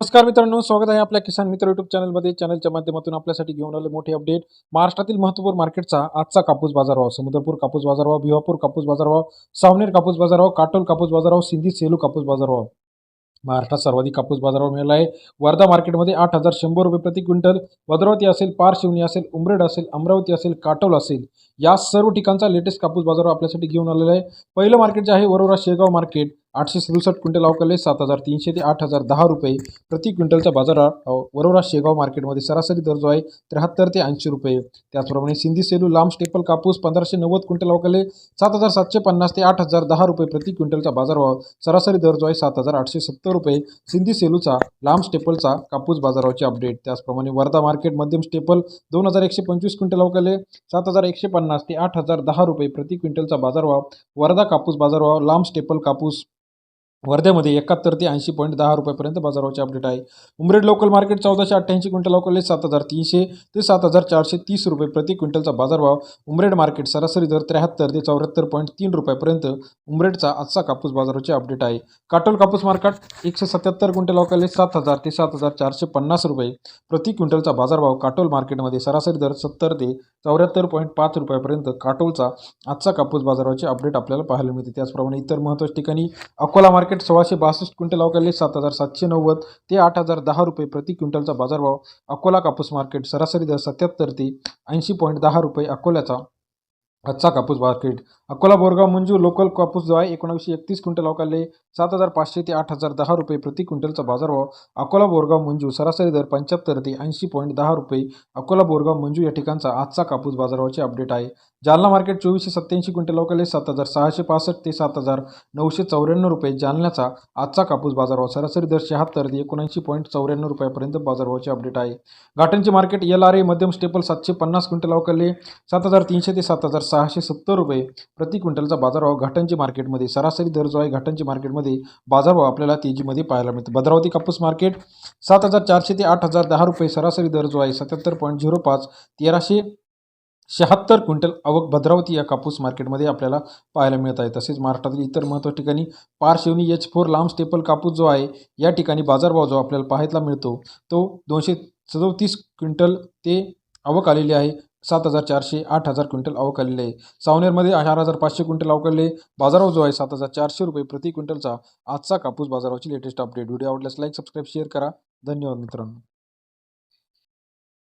नमस्कार मित्रांनो स्वागत आहे आपल्या किसान मित्र युट्यूब चॅनलमध्ये चॅनलच्या माध्यमातून आपल्यासाठी घेऊन आले मोठे अपडेट महाराष्ट्रातील महत्त्वपूर्ण मार्केटचा आजचा कापूस बाजारभाव. समुद्रपूर कापूस बाजारभाव भिवापूर कापूस बाजारभाव सावनेर कापूस बाजारभाव काटोल कापूस बाजारभाव सिंधी सेलू कापूस बाजारभाव. महाराष्ट्रात सर्वाधिक कापूस बाजारभाव मिळाला आहे. वर्धा मार्केटमध्ये आठ हजार शंभर रुपये प्रति क्विंटल. भद्रावती असेल पार शिवणी असेल उमरेड असेल अमरावती असेल काटोल असेल या सर्व ठिकाणचा लेटेस्ट कापूस बाजारभाव आपल्यासाठी घेऊन आलेला आहे. पहिलं मार्केट जे आहे वरोरा शेगाव मार्केट आठशे सदुसष्ट क्विंटल अवकाले सात हजार तीनशे ते आठ हजार दहा रुपये प्रति क्विंटलचा बाजार वरोरा शेगाव मार्केटमध्ये सरासरी दर जो आहे त्र्याहत्तर ते ऐंशी रुपये. त्याचप्रमाणे सिंधी सेलू लांब स्टेपल कापूस पंधराशे नव्वद क्विंटल अवकाले सात हजार सातशे पन्नास ते आठ हजार दहा रुपये प्रति क्विंटलचा बाजारभाव सरासरी दर जो आहे सात हजार आठशे सत्तर रुपये. सिंधी सेलूचा लांब स्टेपलचा कापूस बाजाराचे अपडेट. त्याचप्रमाणे वर्धा मार्केट मध्यम स्टेपल दोन हजार एकशे पंचवीस क्विंटल अवकाले सात हजार एकशे पन्नास ते आठ हजार दहा रुपये प्रति क्विंटलचा बाजारभाव वर्धा कापूस बाजारभाव लांब स्टेपल कापूस वर्ध्यामध्ये एकाहत्तर ते ऐंशी पॉईंट दहा रुपयापर्यंत बाजाराचे अपडेट आहे. उमरेड लोकल मार्केट चौदाशे अठ्ठ्याऐंशी क्विंटल अवकाले सात हजार तीनशे ते सात हजार चारशे तीस रुपये प्रति क्विंटलचा बाजारभाव. उमरेड मार्केट सरासरी दर त्र्याहत्तर ते चौऱ्याहत्तर पॉईंट तीन रुपयापर्यंत उमरेडचा आजचा कापूस बाजाराचे अपडेट आहे. काटोल कापूस मार्केट एकशे सत्याहत्तर क्विंटल लोकल सात हजार ते सात हजार चारशे पन्नास रुपये प्रति क्विंटलचा बाजारभाव काटोल मार्केटमध्ये सरासरी दर सत्तर ते चौऱ्याहत्तर पॉईंट पाच रुपयापर्यंत काटोलचा आजचा कापूस बाजाराचे अपडेट आपल्याला पाहायला मिळते. त्याचप्रमाणे इतर महत्त्वाच्या ठिकाणी अकोला मार्केट मार्केट सोळाशे बासष्ट क्विंटल अवकाले सात हजार सातशे नव्वद ते आठ हजार दहा रुपये प्रति क्विंटलचा बाजारभाव. अकोला कापूस मार्केट सरासरी दर सत्याहत्तर ते ऐंशी पॉईंट दहा रुपये अकोल्याचा आजचा कापूस मार्केट. अकोला बोरगाव मंजू लोकल कापूस जो आहे एकोणावीसशे एकतीस क्विंटल अवकाले सात हजार पाचशे ते आठ हजार दहा रुपये प्रति क्विंटलचा बाजारभाव अकोला बोरगाव मंजू सरासरी दर पंच्याहत्तर ते ऐंशी पॉईंट दहा रुपये. अकोला बोरगाव मंजू या ठिकाणचा आजचा कापूस बाजारभावाचे अपडेट आहे. जालना मार्केट चोवीसशे सत्त्याऐंशी क्विंटल अवकाले सात हजार सहाशे पासष्ट ते सात हजार नऊशे चौऱ्याण्णव रुपये. जालन्याचा आजचा कापूस बाजारभाव सरासरी दर शहात्तर ते एकोणऐंशी पॉईंट चौऱ्याण्णव रुपयापर्यंत बाजारभावाचे अपडेट आहे. घाटनचे मार्केट एल आर ए मध्यम स्टेपल सातशे पन्नास क्विंटल अवकाले सात हजार तीनशे ते सात हजार सहाशे सत्तर रुपये. प्रति क्विंटलचा बाजारभाव घाटांची मार्केटमध्ये सरासरी दर जो आहे घाटांची मार्केटमध्ये बाजारभाव आपल्याला तेजीमध्ये पाहायला मिळतो. भद्रावती कापूस मार्केट सात हजार चारशे ते आठ हजार दहा रुपये सरासरी दर जो आहे सत्याहत्तर पॉईंट झिरो पाच तेराशे शहात्तर क्विंटल आवक भद्रावती या कापूस मार्केटमध्ये आपल्याला पाहायला मिळत आहे. तसेच महाराष्ट्रातील इतर महत्त्वाच्या ठिकाणी पारशिवनी एच फोर लांब स्टेपल कापूस जो आहे या ठिकाणी बाजारभाव जो आपल्याला पाहायला मिळतो तो दोनशे सदोतीस क्विंटल ते आवक आलेली आहे. सात हजार चारशे आठ हजार क्विंटल आवक आहे. सावनेरमध्ये चार हजार पाचशे क्विंटल अवकाले बाजारभाव जो आहे सात हजार चारशे रुपये प्रति क्विंटलचा. आजचा कापूस बाजाराची लेटेस्ट अपडेट व्हिडिओ आवडल्यास लाईक सबस्क्राईब शेअर करा. धन्यवाद मित्रांनो.